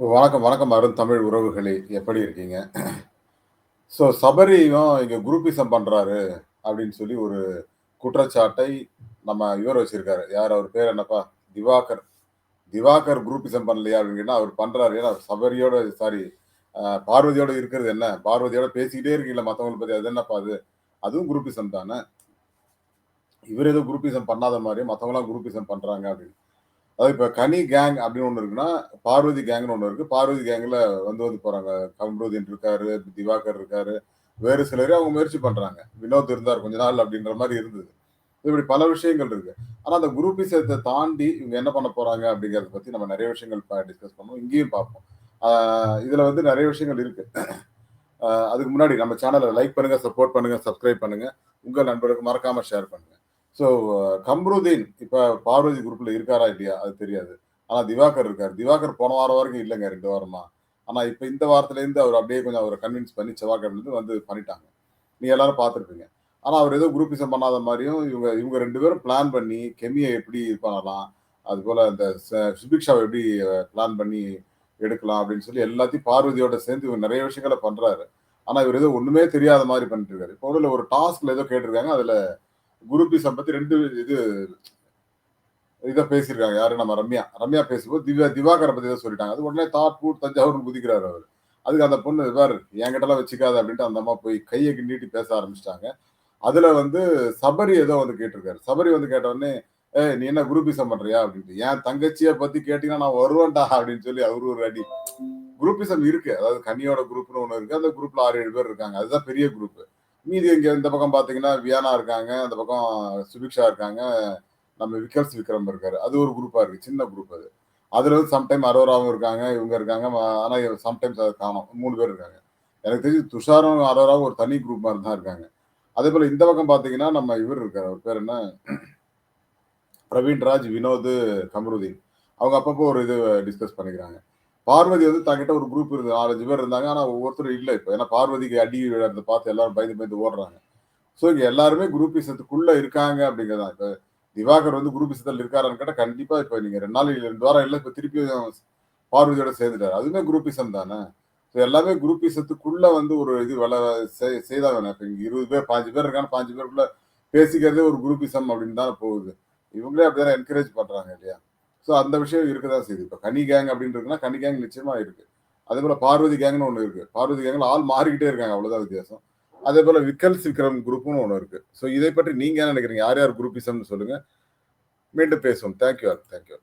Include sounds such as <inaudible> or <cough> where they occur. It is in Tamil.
வணக்கம், வணக்கம் அருண் தமிழ் உறவுகளே! எப்படி இருக்கீங்க? ஸோ சபரியும் இங்கே குரூப்பிசம் பண்ணுறாரு அப்படின்னு சொல்லி ஒரு குற்றச்சாட்டை நம்ம இவர் வச்சிருக்காரு. யார் அவர் பேர் என்னப்பா? திவாகர். திவாகர் குரூப்பிசம் பண்ணலையா அப்படின்னு கேட்டால் அவர் பண்ணுறாரு ஏன்னா சபரியோட சாரி பார்வதியோட இருக்கிறது என்ன? பார்வதியோட பேசிக்கிட்டே இருக்கீங்களா மற்றவங்களை பற்றி அது என்னப்பா அது? அதுவும் குரூப்பிசம் தானே! இவர் ஏதோ குரூப்பிசம் பண்ணாத மாதிரி மற்றவங்களாம் குரூப்பிசம் பண்ணுறாங்க அப்படின்னு. அதாவது இப்ப கனி கேங் அப்படின்னு ஒண்ணு இருக்குன்னா, பார்வதி கேங்னு ஒண்ணு இருக்கு. பார்வதி கேங்ல வந்து வந்து போறாங்க. கம்ருதீன் இருக்காரு, திவாகர் இருக்காரு. வேறு சிலரு அவங்க முயற்சி பண்றாங்க. வினோத் இருந்தார் கொஞ்ச நாள் அப்படின்ற மாதிரி இருந்தது. இப்படி பல விஷயங்கள் இருக்கு. ஆனா அந்த குரூப்பிசத்த தாண்டி இவங்க என்ன பண்ண போறாங்க அப்படிங்கிறத பத்தி நம்ம நிறைய விஷயங்கள் டிஸ்கஸ் பண்ணுவோம். இங்கேயும் பார்ப்போம். இதில் இதுல வந்து நிறைய விஷயங்கள் இருக்கு. அதுக்கு முன்னாடி நம்ம சேனலை லைக் பண்ணுங்க, சப்போர்ட் பண்ணுங்க, சப்ஸ்கிரைப் பண்ணுங்க. உங்க நண்பர்களுக்கு மறக்காம ஷேர் பண்ணுங்க. ஸோ கம்ருதீன் இப்போ பார்வதி குரூப்ல இருக்காரா இல்லையா? அது தெரியாது. ஆனால் திவாகர் இருக்கார் திவாகர் போன வாரம் வரைக்கும் இல்லைங்க ரெண்டு வாரமா. ஆனால் இப்போ இந்த வாரத்துலேருந்து அவர் அப்படியே கொஞ்சம் அவரை கன்வின்ஸ் பண்ணி செவ்வாய்க்கிழமைலருந்து வந்து பண்ணிட்டாங்க. நீ எல்லாரும் பார்த்துருப்பீங்க ஆனால் அவர் ஏதோ குரூப்பிசம் பண்ணாத மாதிரியும் இவங்க இவங்க ரெண்டு பேரும் பிளான் பண்ணி கெமியை எப்படி இது பண்ணலாம்? அதுபோல் இந்த ச எப்படி பிளான் பண்ணி எடுக்கலாம் அப்படின்னு சொல்லி எல்லாத்தையும் பார்வதியோட சேர்ந்து இவர் நிறைய விஷயங்கள பண்ணுறாரு ஆனால் இவர் ஏதோ ஒன்றுமே தெரியாத மாதிரி பண்ணிட்டு இருக்காரு. இப்போ ஒரு டாஸ்கில் ஏதோ கேட்டிருக்காங்க. அதில் குரூப்பிசம் பத்தி ரெண்டு இது இத பேசியிருக்காங்க. யாரு நம்ம ரம்யா. ரம்யா பேசும்போது திவ்யா திவாகரை பத்தி தான் சொல்லிட்டாங்க. அது உடனே தாட் பூட் தஞ்சாவூர்ன்னு குதிக்கிறாரு அவர் அதுக்கு அந்த பொண்ணு பாரு என்கிட்டலாம் வச்சுக்காது அப்படின்ட்டு அந்த அம்மா போய் கையை நீட்டி பேச ஆரம்பிச்சிட்டாங்க அதுல வந்து சபரி ஏதோ வந்து கேட்டிருக்காரு. சபரி வந்து கேட்ட உடனே, நீ என்ன குரூப்பிசம் பண்றியா?" அப்படின்ட்டு. "என் தங்கச்சியை பத்தி கேட்டீங்கன்னா நான் வருவேன்டா" அப்படின்னு சொல்லி அவரு ஒரு அடி. குரூப்பிசம் இருக்கு. அதாவது கனியோட குரூப்னு ஒண்ணு இருக்கு. அந்த குரூப்ல 6, 7 பேர் இருக்காங்க. அதுதான் பெரிய குரூப். மீதி இங்க இந்த பக்கம் பார்த்தீங்கன்னா, வியானா இருக்காங்க. அந்த பக்கம் சுபிக்ஷா இருக்காங்க. நம்ம விக்கர்ஸ் விக்ரம் இருக்காரு. அது ஒரு குரூப்பா இருக்கு. சின்ன குரூப் அது. அதுல வந்து சம்டைம் அரோராவும் இருக்காங்க. இவங்க இருக்காங்க. ஆனால் ஆனா சம்டைம்ஸ் அதை காணோம். மூணு பேர் இருக்காங்க. எனக்கு தெரிஞ்சு துஷாரும், அரோராவும் ஒரு தனி குரூப் மாதிரி தான் இருக்காங்க. அதே போல் இந்த பக்கம் பார்த்தீங்கன்னா, நம்ம இவர் இருக்காரு. அவர் பேர் என்ன? <clears throat> பிரவீன் ராஜ் வினோத், கமருதீன். அவங்க அப்பப்போ ஒரு இது டிஸ்கஸ் பண்ணிக்கிறாங்க. பார்வதி வந்து தங்கிட்ட ஒரு குரூப் இருந்து 4, 5 பேர் இருந்தாங்க. ஆனா ஒவ்வொருத்தரும் இல்ல இப்ப. ஏன்னா பார்வதிக்கு அடி விழறத பார்த்து எல்லாரும் பயந்து பயந்து ஓடுறாங்க. ஸோ இங்க எல்லாருமே குரூப்பிசத்துக்குள்ள இருக்காங்க அப்படிங்கிறது இப்போ இப்ப திவாகர் வந்து குரூப்பிசத்துல இருக்காரான்னு கேட்டா, கண்டிப்பா இப்ப நீங்க ரெண்டு நாள் ரெண்டு வாரம் இல்ல. இப்ப திருப்பி பார்வதியோட சேர்ந்துட்டாரு. அதுவுமே குரூப்பிசம் தானே! ஸோ எல்லாமே குரூப்பிசத்துக்குள்ள வந்து ஒரு இது வள செய் செய்தா வேணாம் இப்ப இங்க 20 பேர் 15 பேர் இருக்காங்க. 15 பேருக்குள்ள பேசிக்கிறதே ஒரு குரூப்பிசம் அப்படின்னு தான் போகுது. இவங்களே அப்படிதான் என்கரேஜ் பண்றாங்க இல்லையா? ஸோ அந்த விஷயம் இருக்க தான் செய்யுது. இப்போ கனி கேங் அப்படின்னு இருக்குன்னா, கனி கேங் நிச்சயமா இருக்கு. அதே போல பார்வதி கேங்னு ஒன்று இருக்கு. பார்வதி கேங்ல ஆள் மாறிக்கிட்டே இருக்காங்க. அவ்வளவுதான் வித்தியாசம். அதே போல விக்கல் விக்ரம் குரூப்னு ஒன்று இருக்கு. ஸோ இதை பற்றி நீங்க என்ன நினைக்கிறீங்க? யார் யார் குரூப்பிசம்ன்னு சொல்லுங்க. மீண்டும் பேசுவோம். Thank you thank you thank you.